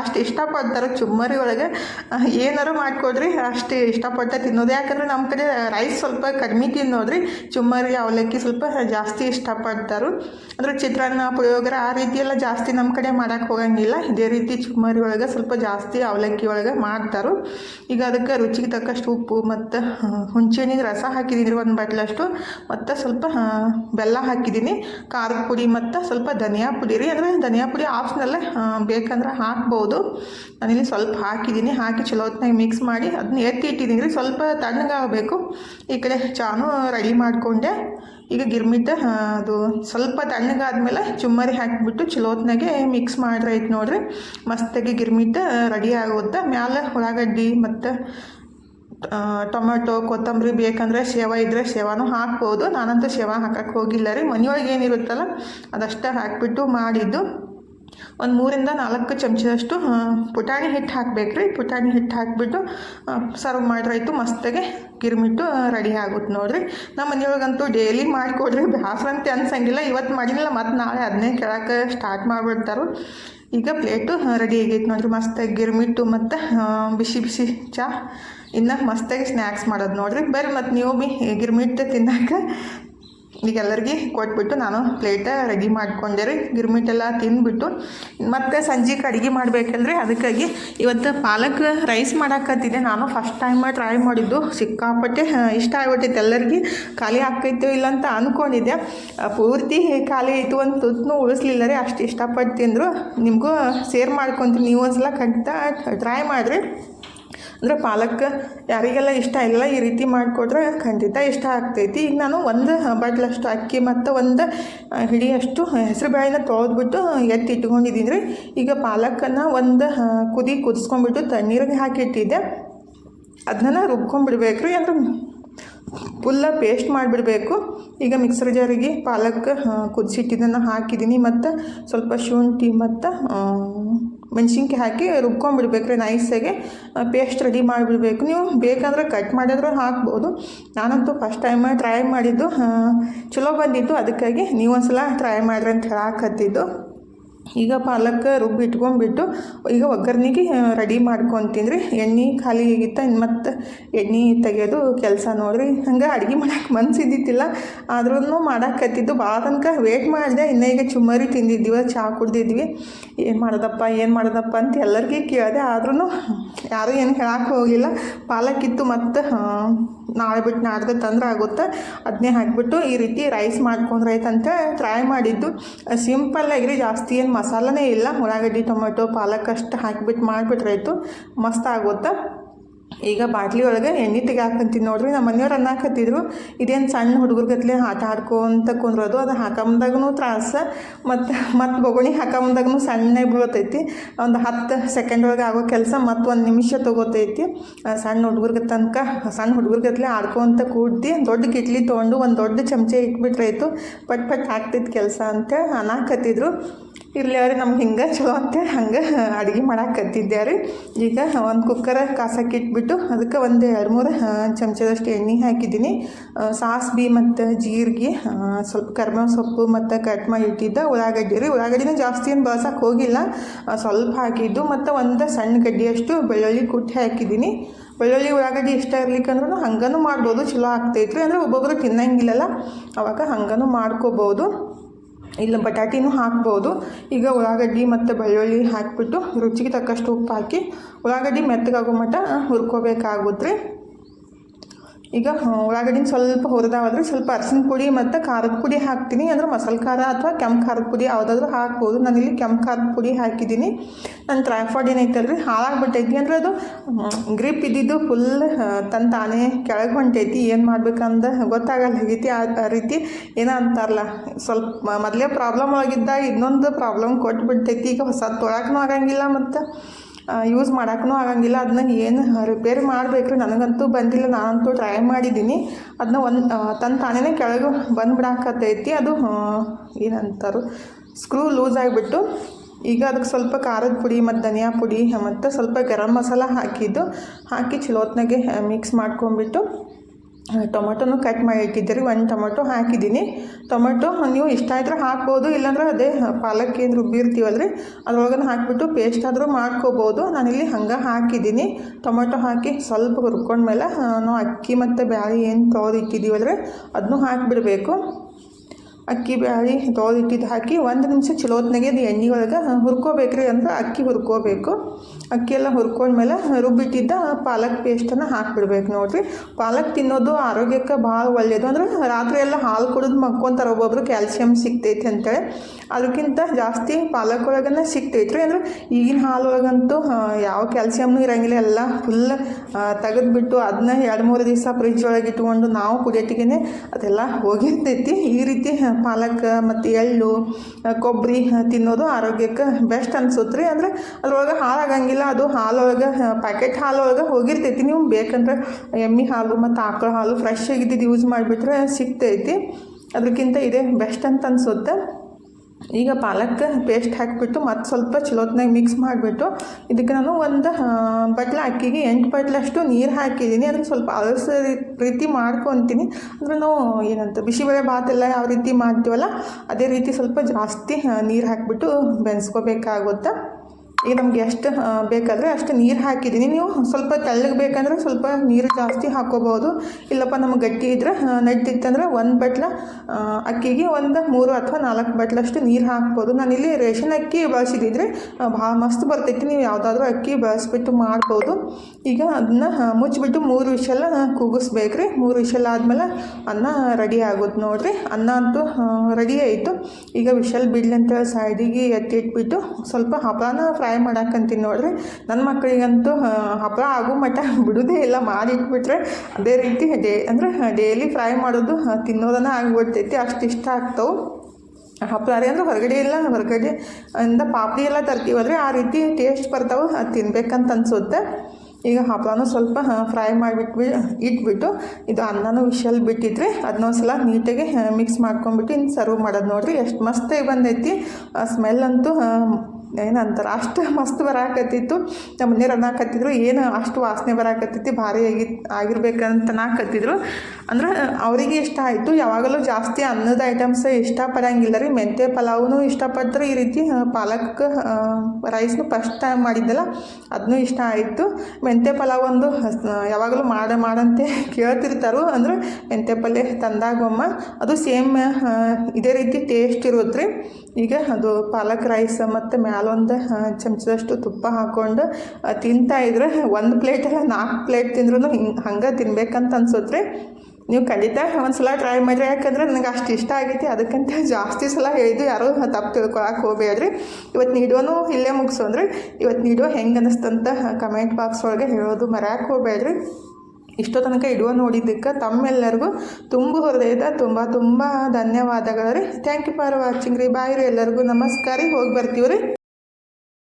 A: ಅಷ್ಟು ಇಷ್ಟಪಡ್ತಾರೆ ಚುಮ್ಮರಿ ಒಳಗೆ ಏನಾರು ಮಾಡ್ಕೊಡ್ರಿ, ಅಷ್ಟು ಇಷ್ಟಪಟ್ಟು ತಿನ್ನೋದು. ಯಾಕಂದ್ರೆ ನಮ್ಮ ಕಡೆ ರೈಸ್ ಸ್ವಲ್ಪ ಕಡಿಮೆ ತಿನ್ನೋದ್ರಿ, ಚುಮ್ಮರಿ, ಅವಲಕ್ಕಿ ಸ್ವಲ್ಪ ಜಾಸ್ತಿ ಇಷ್ಟಪಡ್ತಾರೆ. ಅಂದ್ರೆ ಚಿತ್ರಾನ್ನ, ಪುಳಿಯೋಗರೆ ಆ ರೀತಿಯೆಲ್ಲ ಜಾಸ್ತಿ ನಮ್ಮ ಕಡೆ ಮಾಡೋಕ್ಕೆ ಹೋಗಂಗಿಲ್ಲ. ಇದೇ ರೀತಿ ಚುಮ್ಮರಿ ಒಳಗೆ ಸ್ವಲ್ಪ ಜಾಸ್ತಿ ಅವಲಕ್ಕಿ ಒಳಗೆ ಮಾಡ್ತಾರೆ. ಈಗ ಅದಕ್ಕೆ ರುಚಿಗೆ ತಕ್ಕಷ್ಟು ಉಪ್ಪು ಮತ್ತು ಹುಣ್ಚೆಣ್ಣಿಗೆ ರಸ ಹಾಕಿದ್ದೀನಿ ಒಂದು ಬಟ್ಲಷ್ಟು. ಮತ್ತು ಸ್ವಲ್ಪ ಬೆಲ್ಲ ಹಾಕಿದ್ದೀನಿ ಖಾರದ ಪುಡಿ ಮತ್ತು ಸ್ವಲ್ಪ ಧನಿಯಾ ಪುಡಿ ರೀ. ಅಂದರೆ ಧನಿಯಾ ಪುಡಿ ಆಪ್ಷನಲ್ಲೇ ಬೇಕಂದ್ರೆ ಹಾಕ್ಬೋದು. ನಾನಿಲ್ಲಿ ಸ್ವಲ್ಪ ಹಾಕಿದ್ದೀನಿ. ಹಾಕಿ ಚಲೋ ಹೊತ್ನಾಗ ಮಿಕ್ಸ್ ಮಾಡಿ ಅದನ್ನ ಎತ್ತಿ ಇಟ್ಟಿದ್ದೀನಿ. ರೀ ಸ್ವಲ್ಪ ತಣ್ಣಗಾಗಬೇಕು ಈ ಕಡೆ ಚಾನು ರೆಡಿ ಮಾಡಿಕೊಂಡೆ. ಈಗ ಗಿರ್ಮಿಟ್ ಅದು ಸ್ವಲ್ಪ ತಣ್ಣಗಾದ್ಮೇಲೆ ಚುಮ್ಮರಿ ಹಾಕಿಬಿಟ್ಟು ಚಲೋ ಹೊತ್ನಾಗೆ ಮಿಕ್ಸ್ ಮಾಡ್ರೆ ಐತೆ ನೋಡ್ರಿ. ಮಸ್ತಾಗಿ ಗಿರ್ಮಿಟ್ ರೆಡಿ ಆಗುತ್ತೆ. ಮ್ಯಾಲೆ ಉಳ್ಳಾಗಡ್ಡಿ ಮತ್ತು ಟೊಮ್ಯಾಟೊ, ಕೊತ್ತಂಬರಿ ಬೇಕಂದರೆ ಶೇವ ಇದ್ದರೆ ಶೇವಾನು ಹಾಕ್ಬೋದು. ನಾನಂತೂ ಸೇವ ಹಾಕಕ್ಕೆ ಹೋಗಿಲ್ಲ ರೀ. ಮನೆಯೊಳಗೆ ಏನಿರುತ್ತಲ್ಲ, ಅದಷ್ಟೇ ಹಾಕಿಬಿಟ್ಟು ಮಾಡಿದ್ದು. ಒಂದು ಮೂರಿಂದ ನಾಲ್ಕು ಚಮಚದಷ್ಟು ಪುಟಾಣಿ ಹಿಟ್ಟು ಹಾಕ್ಬೇಕು ರೀ ಪುಟಾಣಿ ಹಿಟ್ಟು ಹಾಕಿಬಿಟ್ಟು ಸರ್ವ್ ಮಾಡ್ರಾಯ್ತು ಮಸ್ತಾಗೆ ಗಿರ್ಮಿಟ್ಟು ರೆಡಿ ಆಗುತ್ತೆ ನೋಡಿರಿ. ನಮ್ಮ ಮನೆಯೊಳಗಂತೂ ಡೈಲಿ ಮಾಡಿಕೊಡ್ರಿ. ಅಂತ ಅನ್ಸಂಗಿಲ್ಲ. ಇವತ್ತು ಮಾಡಿಲ್ಲ ಮತ್ತು ನಾಳೆ ಅದನ್ನೇ ಕೇಳಕ್ಕೆ ಸ್ಟಾರ್ಟ್ ಮಾಡಿಬಿಡ್ತಾರೆ. ಈಗ ಪ್ಲೇಟು ರೆಡಿ ಆಗೈತೆ ನೋಡ್ರಿ. ಮಸ್ತಾಗಿ ಗಿರ್ಮಿಟ್ಟು ಮತ್ತು ಬಿಸಿ ಬಿಸಿ ಚಹಾ ಇನ್ನು ಮಸ್ತಾಗಿ ಸ್ನ್ಯಾಕ್ಸ್ ಮಾಡೋದು ನೋಡಿರಿ. ಬರ್ರಿ ಮತ್ತು ನೀವು ಬಿ ಗಿರ್ಮಿಟ್ಟು ತಿನ್ನಕ್ಕೆ ಈಗ ಎಲ್ಲರಿಗೆ ಕೊಟ್ಬಿಟ್ಟು ನಾನು ಪ್ಲೇಟ ರೆಡಿ ಮಾಡ್ಕೊಂಡೆ ರೀ. ಗಿರ್ಮಿಟೆಲ್ಲ ತಿಂದ್ಬಿಟ್ಟು. ಮತ್ತೆ ಸಂಜೆಗೆ ಅಡುಗೆ ಮಾಡಬೇಕಲ್ರಿ? ಅದಕ್ಕಾಗಿ ಇವತ್ತು ಪಾಲಕ್ ರೈಸ್ ಮಾಡಾಕತ್ತಿದ್ದೆ. ನಾನು ಫಸ್ಟ್ ಟೈಮ್ ಟ್ರೈ ಮಾಡಿದ್ದು. ಸಿಕ್ಕಾಪಟ್ಟೆ ಇಷ್ಟ ಆಗ್ಬಿಟ್ಟೈತೆ ಎಲ್ಲರಿಗೆ ಖಾಲಿ ಆಕೈತೋ ಇಲ್ಲ ಅಂತ ಅಂದ್ಕೊಂಡಿದ್ದೆ ಪೂರ್ತಿ ಖಾಲಿ ಆಯಿತು ಒಂದು ತುತ್ತೂ ಉಳಿಸ್ಲಿಲ್ಲ ರೀ. ಅಷ್ಟು ಇಷ್ಟಪಟ್ಟು ತಿಂದರು. ನಿಮಗೂ ಸೇರ್ ಮಾಡ್ಕೊತೀನಿ. ನೀವು ಒಂದ್ಸಲ ಖಂಡಿತ ಟ್ರೈ ಮಾಡಿರಿ. ಅಂದರೆ ಪಾಲಕ್ ಯಾರಿಗೆಲ್ಲ ಇಷ್ಟ ಇಲ್ಲ ಈ ರೀತಿ ಮಾಡಿಕೊಟ್ರೆ ಖಂಡಿತ ಇಷ್ಟ ಆಗ್ತೈತಿ. ಈಗ ನಾನು ಒಂದು ಬಟ್ಲಷ್ಟು ಅಕ್ಕಿ ಮತ್ತು ಒಂದು ಹಿಡಿಯಷ್ಟು ಹೆಸರು ಬೇಳೆನ ತೊಳೆದ್ಬಿಟ್ಟು ಎತ್ತಿ ಇಟ್ಕೊಂಡಿದ್ದೀನಿ ರೀ. ಈಗ ಪಾಲಕನ್ನು ಒಂದು ಕುದಿ ಕುದಿಸ್ಕೊಂಡ್ಬಿಟ್ಟು ತಣ್ಣೀರಿಗೆ ಹಾಕಿಟ್ಟಿದ್ದೆ. ಅದನ್ನ ರುಬ್ಕೊಂಡ್ಬಿಡ್ಬೇಕು ರೀ, ಅಂದ್ರೆ ಫುಲ್ಲ ಪೇಸ್ಟ್ ಮಾಡಿಬಿಡಬೇಕು. ಈಗ ಮಿಕ್ಸರ್ ಜಾರಿಗೆ ಪಾಲಕ್ ಕುದಿಸಿಟ್ಟಿದ್ದನ್ನು ಹಾಕಿದ್ದೀನಿ. ಮತ್ತು ಸ್ವಲ್ಪ ಶುಂಠಿ ಮತ್ತು ಮೆಣಸಿನ್ಕಾಯಿ ಹಾಕಿ ರುಬ್ಕೊಂಡ್ಬಿಡ್ಬೇಕು ರೀ ನೈಸಾಗಿ ಪೇಸ್ಟ್ ರೆಡಿ ಮಾಡಿಬಿಡ್ಬೇಕು. ನೀವು ಬೇಕಂದ್ರೆ ಕಟ್ ಮಾಡಿದ್ರು ಹಾಕ್ಬೋದು. ನಾನಂತೂ ಫಸ್ಟ್ ಟೈಮ್ ಟ್ರೈ ಮಾಡಿದ್ದು ಚಲೋ ಬಂದಿತ್ತು. ಅದಕ್ಕಾಗಿ ನೀವು ಒಂದ್ಸಲ ಟ್ರೈ ಮಾಡ್ರಿ ಅಂತ ಹೇಳಾಕತ್ತಿದ್ದು. ಈಗ ಪಾಲಕ್ ರುಬ್ಬಿ ಇಟ್ಕೊಂಡ್ಬಿಟ್ಟು, ಈಗ ಒಗ್ಗರಣೆಗೆ ರೆಡಿ ಮಾಡ್ಕೊತೀನಿ ಎಣ್ಣೆ ಖಾಲಿ ಆಗಿತ್ತ ಇನ್ನು ಮತ್ತು ಎಣ್ಣೆ ತೆಗೆಯೋದು ಕೆಲಸ ನೋಡ್ರಿ. ಹಂಗೆ ಅಡುಗೆ ಮಾಡಕ್ಕೆ ಮನಸ್ಸಿದ್ದಿತ್ತಿಲ್ಲ ಆದ್ರೂ ಮಾಡೋಕ್ಕತ್ತಿದ್ದು ಭಾಳ ತನಕ ವೇಟ್ ಮಾಡಿದೆ. ಇನ್ನು ಈಗ ಚುಮ್ಮರಿ ತಿಂದಿದ್ದೀವಿ ಚಹಾ ಕುಡ್ದಿದ್ವಿ. ಏನು ಮಾಡೋದಪ್ಪ ಏನು ಮಾಡೋದಪ್ಪ ಅಂತ ಎಲ್ಲರಿಗೂ ಕೇಳಿದೆ. ಆದ್ರೂ ಯಾರೂ ಏನು ಹೇಳಕ್ಕೆ ಹೋಗಿಲ್ಲ. ಪಾಲಕ್ಕಿತ್ತು ಮತ್ತು ನಾಳೆ ಬಿಟ್ಟು ನಾಡ್ದು ತಂದ್ರೆ ಆಗುತ್ತೆ. ಅದನ್ನೇ ಹಾಕಿಬಿಟ್ಟು ಈ ರೀತಿ ರೈಸ್ ಮಾಡ್ಕೊಂಡ್ರೆ ಟ್ರೈ ಮಾಡಿದ್ದು. ಸಿಂಪಲ್ ಆಗಿರಿ ಜಾಸ್ತಿ ಏನು ಮಸಾಲನೇ ಇಲ್ಲ. ಉಳ್ಳಾಗಡ್ಡಿ, ಟೊಮೆಟೊ, ಪಾಲಕ್ ಅಷ್ಟು ಹಾಕಿಬಿಟ್ಟು ಮಾಡಿಬಿಟ್ರಾಯ್ತು. ಮಸ್ತ್ ಆಗುತ್ತೆ. ಈಗ ಬಾಟ್ಲಿ ಒಳಗೆ ಎಣ್ಣೆ ತೆಗಿಯಾಕಂತೀನಿ ನೋಡ್ರಿ ನಮ್ಮ ಮನೆಯವ್ರು ಅನ್ನಕತ್ತಿದ್ರು ಇದೇನು ಸಣ್ಣ ಹುಡುಗರ್ಗತ್ಲೆ ಆಟ ಆಡ್ಕೊಂತ ಕುಂದ್ರೋದು. ಅದು ಹಾಕಂದಾಗೂ ತ್ರಾಸ. ಮತ್ತು ಮತ್ತು ಬೊಗುಣಿ ಹಾಕಂದಾಗೂ ಸಣ್ಣ ಬೀಳತೈತಿ. ಒಂದು ಹತ್ತು ಸೆಕೆಂಡ್ ಒಳಗೆ ಆಗೋ ಕೆಲಸ ಮತ್ತು ಒಂದು ನಿಮಿಷ ತೊಗೋತೈತಿ. ಸಣ್ಣ ಹುಡುಗರ್ಗ ತನಕ, ಸಣ್ಣ ಹುಡುಗರ್ಗತ್ಲೆ ಆಡ್ಕೊಂತ ಕೂಡ್ದು ದೊಡ್ಡ ಕಿಟ್ಲಿ ತೊಗೊಂಡು ಒಂದು ದೊಡ್ಡ ಚಮಚೆ ಇಟ್ಬಿಟ್ರಾಯ್ತು. ಪಟ್ ಪಟ್ ಆಗ್ತೈತಿ ಕೆಲಸ ಅಂತ ಅನ್ನಕತ್ತಿದ್ರು ಇರಲಿ ಅವ್ರಿ ನಮ್ಗೆ ಹಿಂಗೆ ಚಲೋ ಅಂತ ಹಂಗೆ ಅಡುಗೆ ಮಾಡಾಕತ್ತಿದ್ದೆ ರೀ ಈಗ ಒಂದು ಕುಕ್ಕರ್ ಕಾಸಕ್ಕೆ ಇಟ್ಬಿಟ್ಟು ಅದಕ್ಕೆ ಒಂದು ಎರಡು ಮೂರು ಚಮಚದಷ್ಟು ಎಣ್ಣೆ ಹಾಕಿದ್ದೀನಿ. ಸಾಸ್ಬಿ ಮತ್ತು ಜೀರಿಗೆ ಸ್ವಲ್ಪ ಕರ್ಮ ಸೊಪ್ಪು ಮತ್ತು ಕಟ್ ಮಾಡಿ ಇಟ್ಟಿದ್ದ ಉಳ್ಳಾಗಡ್ಡಿ ರೀ. ಉಳ್ಳಾಗಡ್ಡಿನ ಜಾಸ್ತಿ ಏನು ಬಳಸಕ್ಕೆ ಹೋಗಿಲ್ಲ. ಸ್ವಲ್ಪ ಹಾಕಿದ್ದು ಮತ್ತು ಒಂದು ಸಣ್ಣ ಗಡ್ಡಿಯಷ್ಟು ಬೆಳ್ಳುಳ್ಳಿ ಕುಟ್ಟಿ ಹಾಕಿದ್ದೀನಿ. ಬೆಳ್ಳುಳ್ಳಿ, ಉಳ್ಳಾಗಡ್ಡಿ ಇಷ್ಟ ಇರ್ಲಿಕ್ಕಂದ್ರೂ ಹಂಗನೂ ಮಾಡ್ಬೋದು, ಚಲೋ ಆಗ್ತೈತ್ರಿ. ಅಂದರೆ ಒಬ್ಬೊಬ್ಬರು ತಿನ್ನಂಗಿಲ್ಲಲ್ಲ, ಅವಾಗ ಹಂಗನೂ ಮಾಡ್ಕೋಬೋದು. ಇಲ್ಲ, ಬಟಾಟಿನೂ ಹಾಕ್ಬೋದು. ಈಗ ಉಳ್ಳಾಗಡ್ಡಿ ಮತ್ತು ಬೆಳ್ಳುಳ್ಳಿ ಹಾಕಿಬಿಟ್ಟು ರುಚಿಗೆ ತಕ್ಕಷ್ಟು ಉಪ್ಪು ಹಾಕಿ, ಉಳ್ಳಾಗಡ್ಡಿ ಮೆತ್ತಗಾಗೋ ಮಟ್ಟ ಹುರ್ಕೋಬೇಕಾಗುತ್ತೆ. ಈಗ ಉಳ್ಳಾಗಡ್ಡಿನ ಸ್ವಲ್ಪ ಹುರಿದಾದ್ರೆ ಸ್ವಲ್ಪ ಅರಸಿನ ಪುಡಿ ಮತ್ತು ಖಾರದ ಪುಡಿ ಹಾಕ್ತೀನಿ. ಅಂದ್ರೆ ಮಸಾಲೆ ಖಾರ ಅಥವಾ ಕೆಂಪು ಖಾರದ ಪುಡಿ ಯಾವುದಾದ್ರೂ ಹಾಕ್ಬೋದು. ಇಲ್ಲಿ ಕೆಂಪು ಖಾರದ ಪುಡಿ ಹಾಕಿದ್ದೀನಿ. ನನ್ನ ಟ್ರೈಫಾಡ್ ಏನೈತಲ್ರಿ ಹಾಳಾಗ್ಬಿಟ್ಟೈತಿ. ಅಂದ್ರೆ ಅದು ಗ್ರಿಪ್ ಇದ್ದಿದ್ದು ಫುಲ್ ತನ್ನ ತಾನೇ ಕೆಳಗೆ ಹೊಂಟೈತಿ. ಏನು ಮಾಡ್ಬೇಕಂದ ಗೊತ್ತಾಗಲ್ಲ. ರೀತಿ ಆ ರೀತಿ ಏನೋ ಅಂತಾರಲ್ಲ, ಸ್ವಲ್ಪ ಮೊದಲೇ ಪ್ರಾಬ್ಲಮ್ ಆಗಿದ್ದಾಗ ಇನ್ನೊಂದು ಪ್ರಾಬ್ಲಮ್ ಕೊಟ್ಬಿಟ್ಟೈತಿ ಈಗ ಹೊಸ ತೊಳಕೂ ಆಗಂಗಿಲ್ಲ ಮತ್ತು. ಯೂಸ್ ಮಾಡೋಕ್ಕೂ ಆಗಂಗಿಲ್ಲ. ಅದನ್ನ ಏನು ರಿಪೇರಿ ಮಾಡಬೇಕು ನನಗಂತೂ ಬಂದಿಲ್ಲ. ನಾನಂತೂ ಟ್ರೈ ಮಾಡಿದ್ದೀನಿ. ಅದನ್ನ ಒಂದು ತನ್ನ ತಾನೇ ಕೆಳಗೆ ಬಂದುಬಿಡಾಕತ್ತೈತಿ. ಅದು ಏನಂತಾರೆ ಸ್ಕ್ರೂ ಲೂಸ್ ಆಗಿಬಿಟ್ಟು ಈಗ ಅದಕ್ಕೆ ಸ್ವಲ್ಪ ಖಾರದ ಪುಡಿ ಮತ್ತು ಧನಿಯಾ ಪುಡಿ ಮತ್ತು ಸ್ವಲ್ಪ ಗರಂ ಮಸಾಲ ಹಾಕಿದ್ದು ಹಾಕಿ ಚಲೋತ್ನಾಗೆ ಮಿಕ್ಸ್ ಮಾಡ್ಕೊಂಬಿಟ್ಟು ಟೊಮೊಟೊನು ಕಟ್ ಮಾಡಿ ಇಟ್ಟಿದ್ದೀರಿ ಒಂದು ಟೊಮೊಟೊ ಹಾಕಿದ್ದೀನಿ. ಟೊಮೊಟೊ ನೀವು ಇಷ್ಟ ಇದ್ರೆ ಹಾಕ್ಬೋದು, ಇಲ್ಲಾಂದ್ರೆ ಅದೇ ಪಾಲಕ್ ಏನು ರುಬ್ಬಿರ್ತೀವಲ್ಲ ರೀ ಅದ್ರೊಳಗನೆ ಹಾಕಿಬಿಟ್ಟು ಪೇಸ್ಟ್ ಆದರೂ ಮಾಡ್ಕೋಬೋದು. ನಾನಿಲ್ಲಿ ಹಂಗೆ ಹಾಕಿದ್ದೀನಿ. ಟೊಮೊಟೊ ಹಾಕಿ ಸ್ವಲ್ಪ ಹುರ್ಕೊಂಡ್ಮೇಲೆ ನಾವು ಅಕ್ಕಿ ಮತ್ತು ಬ್ಯಾಳಿ ಏನು ತೊಳೆದು ಇಟ್ಟಿದ್ದೀವಲ್ಲ ರೀ ಅದನ್ನೂ ಹಾಕಿಬಿಡಬೇಕು. ಅಕ್ಕಿ ಬ್ಯಾಳಿ ತೊಳೆದಿಟ್ಟಿದ್ದು ಹಾಕಿ ಒಂದು ನಿಮಿಷ ಚಲೋತ್ನಾಗೆ ಅದು ಎಣ್ಣೆ ಒಳಗೆ ಹುರ್ಕೋಬೇಕು ರೀ ಅಂದ್ರೆ ಅಕ್ಕಿ ಹುರ್ಕೋಬೇಕು. ಅಕ್ಕಿ ಎಲ್ಲ ಹುರ್ಕೊಂಡ್ಮೇಲೆ ರುಬ್ಬಿಟ್ಟಿದ್ದ ಪಾಲಕ್ ಪೇಸ್ಟನ್ನು ಹಾಕಿಬಿಡ್ಬೇಕು ನೋಡಿರಿ. ಪಾಲಕ್ ತಿನ್ನೋದು ಆರೋಗ್ಯಕ್ಕೆ ಭಾಳ ಒಳ್ಳೆಯದು ಅಂದ್ರೆ ರಾತ್ರಿ ಎಲ್ಲ ಹಾಲು ಕುಡಿದು ಮಕ್ಕೊಂತಾರೆ ಒಬ್ಬೊಬ್ರು ಕ್ಯಾಲ್ಸಿಯಂ ಸಿಗ್ತೈತಿ ಅಂತೇಳಿ. ಅದಕ್ಕಿಂತ ಜಾಸ್ತಿ ಪಾಲಕ್ ಒಳಗನೆ ಸಿಗ್ತೈತೆ ರೀ ಅಂದ್ರೆ ಈಗಿನ ಹಾಲು ಒಳಗಂತೂ ಯಾವ ಕ್ಯಾಲ್ಸಿಯಮ್ನೂ ಇರಂಗಿಲ್ಲ. ಎಲ್ಲ ಫುಲ್ ತೆಗೆದುಬಿಟ್ಟು ಅದನ್ನ ಎರಡು ಮೂರು ದಿವಸ ಫ್ರಿಜ್ ಒಳಗೆ ಇಟ್ಕೊಂಡು ನಾವು ಕುಡಿಯೋಟಿಗೆ ಅದೆಲ್ಲ ಹೋಗಿರ್ತೈತಿ. ಈ ರೀತಿ ಪಾಲಕ್ ಮತ್ತು ಎಳ್ಳು ಕೊಬ್ಬರಿ ತಿನ್ನೋದು ಆರೋಗ್ಯಕ್ಕೆ ಬೆಸ್ಟ್ ಅನ್ಸುತ್ತೆ ರೀ ಅಂದ್ರೆ ಅದ್ರೊಳಗೆ ಹಾಲು ಆಗಂಗಿಲ್ಲ ಅದು ಹಾಲೊಳಗೆ ಪ್ಯಾಕೆಟ್ ಹಾಲೊಳಗೆ ಹೋಗಿರ್ತೈತಿ. ನೀವು ಬೇಕಂದ್ರೆ ಎಮ್ಮೆ ಹಾಲು ಮತ್ತು ಆಕಳ ಹಾಲು ಫ್ರೆಶ್ ಆಗಿದ್ದು ಯೂಸ್ ಮಾಡಿಬಿಟ್ರೆ ಸಿಗ್ತೈತಿ. ಅದಕ್ಕಿಂತ ಇದೇ ಬೆಸ್ಟ್ ಅಂತ ಅನ್ಸುತ್ತೆ. ಈಗ ಪಾಲಕ್ ಪೇಸ್ಟ್ ಹಾಕಿಬಿಟ್ಟು ಮತ್ತು ಸ್ವಲ್ಪ ಚಲೋತ್ನಾಗ ಮಿಕ್ಸ್ ಮಾಡಿಬಿಟ್ಟು ಇದಕ್ಕೆ ನಾನು ಒಂದು ಬಟ್ಲ ಅಕ್ಕಿಗೆ ಎಂಟು ಬಟ್ಲಷ್ಟು ನೀರು ಹಾಕಿದ್ದೀನಿ ಅದನ್ನು ಸ್ವಲ್ಪ ಅಲಸ ರೀತಿ ಮಾಡ್ಕೊತೀನಿ. ಅಂದರೆ ನಾವು ಏನಂತ ಬಿಸಿಬೇಳೆ ಎಲ್ಲ ಯಾವ ರೀತಿ ಮಾಡ್ತೀವಲ್ಲ, ಅದೇ ರೀತಿ ಸ್ವಲ್ಪ ಜಾಸ್ತಿ ನೀರು ಹಾಕಿಬಿಟ್ಟು ಬೆನ್ಸ್ಕೋಬೇಕಾಗುತ್ತೆ. ಈಗ ನಮ್ಗೆ ಎಷ್ಟು ಬೇಕಾದರೆ ಅಷ್ಟು ನೀರು ಹಾಕಿದ್ದೀನಿ. ನೀವು ಸ್ವಲ್ಪ ತೆಳ್ಳಗೆ ಬೇಕಂದ್ರೆ ಸ್ವಲ್ಪ ನೀರು ಜಾಸ್ತಿ ಹಾಕೋಬೋದು ಇಲ್ಲಪ್ಪ ನಮಗೆ ಗಟ್ಟಿ ಇದ್ರೆ ನೆಟ್ಟಿತ್ತಂದ್ರೆ ಒಂದು ಬಟ್ಲ ಅಕ್ಕಿಗೆ ಒಂದು ಮೂರು ಅಥವಾ ನಾಲ್ಕು ಬಟ್ಲಷ್ಟು ನೀರು ಹಾಕ್ಬೋದು. ನಾನಿಲ್ಲಿ ರೇಷನ್ ಅಕ್ಕಿ ಬಳಸಿದಿದ್ರೆ ಭಾಳ ಮಸ್ತ್ ಬರ್ತೈತಿ. ನೀವು ಯಾವುದಾದ್ರೂ ಅಕ್ಕಿ ಬಳಸ್ಬಿಟ್ಟು ಮಾಡ್ಬೋದು. ಈಗ ಅದನ್ನ ಮುಚ್ಚಿಬಿಟ್ಟು ಮೂರು ವಿಷಲ್ಲ ಕೂಗಿಸ್ಬೇಕು ರೀ ಮೂರು ವಿಷಲ್ ಆದಮೇಲೆ ಅನ್ನ ರೆಡಿ ಆಗುತ್ತೆ ನೋಡಿರಿ. ಅನ್ನ ಅಂತೂ ರೆಡಿ ಆಯಿತು. ಈಗ ವಿಷಲ್ ಬಿಡ್ಲಿ ಅಂತೇಳಿ ಸೈಡಿಗೆ ಎತ್ತಿಟ್ಬಿಟ್ಟು ಸ್ವಲ್ಪ ಹಪ್ಪಳನ ಫ್ರೈ ಮಾಡಾಕಂತೀನಿ ನೋಡಿರಿ. ನನ್ನ ಮಕ್ಕಳಿಗಂತೂ ಹಪ್ಪಳ ಆಗೋ ಮಟ್ಟ ಬಿಡೋದೇ ಇಲ್ಲ. ಮಾಡಿಟ್ಬಿಟ್ರೆ ಅದೇ ರೀತಿ ಡೇ, ಅಂದರೆ ಡೈಲಿ ಫ್ರೈ ಮಾಡೋದು ತಿನ್ನೋದನ್ನ ಆಗಿಬಿಡ್ತೈತಿ. ಅಷ್ಟು ಇಷ್ಟ ಆಗ್ತವೆ. ಹಪ್ಪಳ ರೀ ಅಂದ್ರೆ ಹೊರಗಡೆ ಇಲ್ಲ. ಹೊರಗಡೆ ಇಂದ ಪಾಪಡಿ ಎಲ್ಲ ತರ್ತೀವಲ್ರಿ ಆ ರೀತಿ ಟೇಸ್ಟ್ ಬರ್ತಾವೆ. ಅದು ತಿನ್ಬೇಕಂತ ಅನ್ಸುತ್ತೆ. ಈಗ ಹಪ್ಪಳನೂ ಸ್ವಲ್ಪ ಫ್ರೈ ಮಾಡಿಬಿಟ್ಬಿ ಇಟ್ಬಿಟ್ಟು ಇದು ಅನ್ನನೂ ವಿಷಲ್ ಬಿಟ್ಟಿದ್ರಿ ಅದನ್ನೊಂದ್ಸಲ ನೀಟಾಗಿ ಮಿಕ್ಸ್ ಮಾಡ್ಕೊಂಡ್ಬಿಟ್ಟು ಇನ್ನು ಸರ್ವ್ ಮಾಡೋದು ನೋಡಿರಿ. ಎಷ್ಟು ಮಸ್ತಾಗಿ ಬಂದೈತಿ. ಸ್ಮೆಲ್ ಅಂತೂ ಏನಂತಾರೆ? ಅಷ್ಟು ಮಸ್ತ್ ಬರಾಕತ್ತಿತ್ತು. ನಮ್ಮ ಮನೆಯವ್ರು ಅನ್ನಕತ್ತಿದ್ರು, ಏನು ಅಷ್ಟು ವಾಸನೆ ಬರಾಕತ್ತೈತಿ ಭಾರಿ ಆಗಿ, ಆಗಿರ್ಬೇಕಂತ ನಾಕತ್ತಿದ್ರು ಅಂದ್ರೆ, ಅವರಿಗೆ ಇಷ್ಟ ಆಯಿತು. ಯಾವಾಗಲೂ ಜಾಸ್ತಿ ಅನ್ನದ ಐಟಮ್ಸ್ ಇಷ್ಟಪಡಂಗಿಲ್ಲ ರೀ. ಮೆಂತ್ಯ ಪಲಾವ್ನು ಇಷ್ಟಪಟ್ಟರು ಈ ರೀತಿ ಪಾಲಕ್ ರೈಸ್ನು ಫಸ್ಟ್ ಟೈಮ್ ಮಾಡಿದ್ದಲ್ಲ ಅದನ್ನು ಇಷ್ಟ ಆಯಿತು. ಮೆಂತ್ಯ ಪಲಾವ್ ಒಂದು ಯಾವಾಗಲೂ ಮಾಡ ಮಾಡಂತೆ ಕೇಳ್ತಿರ್ತಾರೋ. ಅಂದ್ರೆ, ಮೆಂತ್ಯ ಪಲ್ಯ ತಂದಾಗೊಮ್ಮ, ಅದು ಸೇಮ್ ಇದೇ ರೀತಿ ಟೇಸ್ಟ್ ಇರುತ್ತೆ ಈಗ ಅದು ಪಾಲಕ್ ರೈಸ್ ಮತ್ತು ಮ್ಯಾಲೊಂದು ಚಮಚದಷ್ಟು ತುಪ್ಪ ಹಾಕ್ಕೊಂಡು ತಿಂತಾ ಇದ್ರೆ, ಒಂದು ಪ್ಲೇಟಲ್ಲ ನಾಲ್ಕು ಪ್ಲೇಟ್ ತಿಂದ್ರೂ ಹಿಂಗೆ, ಹಂಗೆ ತಿನ್ಬೇಕಂತ ಅನ್ಸುತ್ತೆ ನೀವು ಖಂಡಿತ ಒಂದ್ಸಲ ಟ್ರೈ ಮಾಡಿರಿ, ಯಾಕಂದ್ರೆ ನನಗೆ ಅಷ್ಟು ಇಷ್ಟ ಆಗೈತಿ. ಅದಕ್ಕಂತ ಜಾಸ್ತಿ ಸಲ ಹೇಳಿದ್ದು ಯಾರೂ ತಪ್ಪು ತಿಳ್ಕೊಳಕ್ಕೆ ಹೋಗಬೇಡ್ರಿ. ಇವತ್ತು ನೀಡೋನು ಇಲ್ಲೇ ಮುಗಿಸೋನ್ರಿ ಇವತ್ತು ನೀಡೋ ಹೆಂಗೆ ಅನ್ನಿಸ್ತಂತ ಕಮೆಂಟ್ ಬಾಕ್ಸ್ ಒಳಗೆ ಹೇಳೋದು ಮರ್ಯಾಕೆ ಹೋಗ್ಬೇಡ್ರಿ. ಇಷ್ಟೋ ತನಕ ಇಡುವ ನೋಡಿದ್ದಕ್ಕೆ ತಮ್ಮೆಲ್ಲರಿಗೂ ತುಂಬ ಹೃದಯದ ತುಂಬ ತುಂಬ ಧನ್ಯವಾದಗಳು ರೀ. ಥ್ಯಾಂಕ್ ಯು ಫಾರ್ ವಾಚಿಂಗ್ ರೀ. ಬಾಯ್ ರೀ ಎಲ್ಲರಿಗೂ. ನಮಸ್ಕಾರ ಹೋಗಿ ಬರ್ತೀವಿ ರೀ